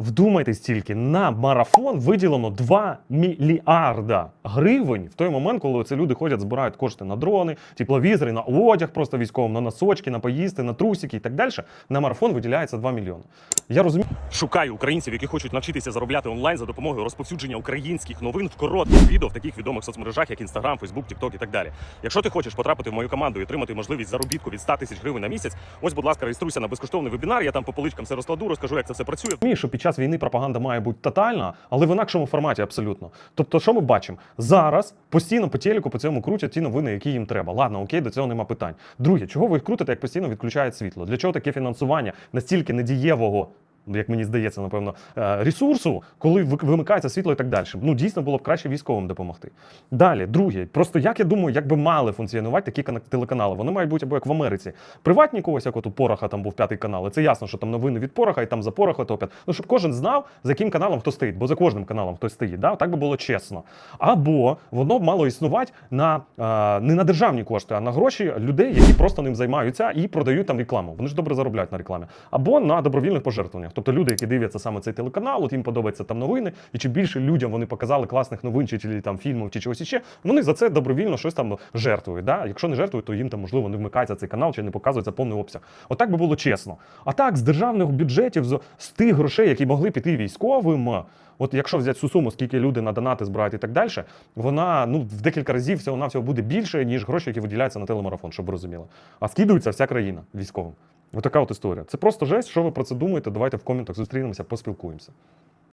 Вдумайтесь тільки, на марафон виділено 2 мільярда гривень в той момент, коли ці люди ходять, збирають кошти на дрони, тепловізори, на одяг просто військовим, на носочки, на поїсти, на трусики і так далі. На марафон виділяється 2 мільйони. Я розумію. Шукаю українців, які хочуть навчитися заробляти онлайн за допомогою розповсюдження українських новин в коротких відео в таких відомих соцмережах, як Instagram, Facebook, TikTok і так далі. Якщо ти хочеш потрапити в мою команду і отримати можливість заробітку від 100 тисяч гривень на місяць, ось, будь ласка, реєструйся на безкоштовний вебінар. Я там по поличкам все розкладу, розкажу, як це все працює. що під час війни пропаганда має бути тотальна, але в інакшому форматі абсолютно. Тобто, що ми бачимо? Зараз постійно по телеку по цьому крутять ті новини, які їм треба. Ладно, окей, до цього нема питань. Друге, чого ви їх крутите, як постійно відключають світло? Для чого таке фінансування настільки недієвого? Як мені здається, напевно, е, ресурсу, коли вимикається світло і так далі. Ну дійсно було б краще військовим допомогти. Далі, друге, просто як я думаю, як би мали функціонувати такі телеканали. Вони мають бути або як в Америці. Приватні когось, як от у Пороха там був п'ятий канал. І це ясно, що там новини від Пороха, і там за Пороха топять. Ну щоб кожен знав, за яким каналом хто стоїть, бо за кожним каналом хтось стоїть. Да? Так би було чесно. Або воно б мало існувати на е, не на державні кошти, а на гроші людей, які просто ним займаються і продають там рекламу. Вони ж добре заробляють на рекламі. Або на добровільних пожертвуваннях. Тобто люди, які дивляться саме цей телеканал, от їм подобається там новини, і чим більше людям вони показали класних новин, чи, чи там фільмів, чи чогось іще, вони за це добровільно щось там жертвують. Да? Якщо не жертвують, то їм там можливо не вмикається цей канал, чи не показується повний обсяг. Отак би було чесно. А так, з державних бюджетів, з, з тих грошей, які могли піти військовим. От якщо взяти цю суму, скільки люди на донати збирають і так далі, вона ну в декілька разів всього навсього буде більше, ніж гроші, які виділяються на телемарафон, щоб ви розуміли. А скидується вся країна військовим. Отака от історія. Це просто жесть. Що ви про це думаєте? Давайте в коментах зустрінемося, поспілкуємося.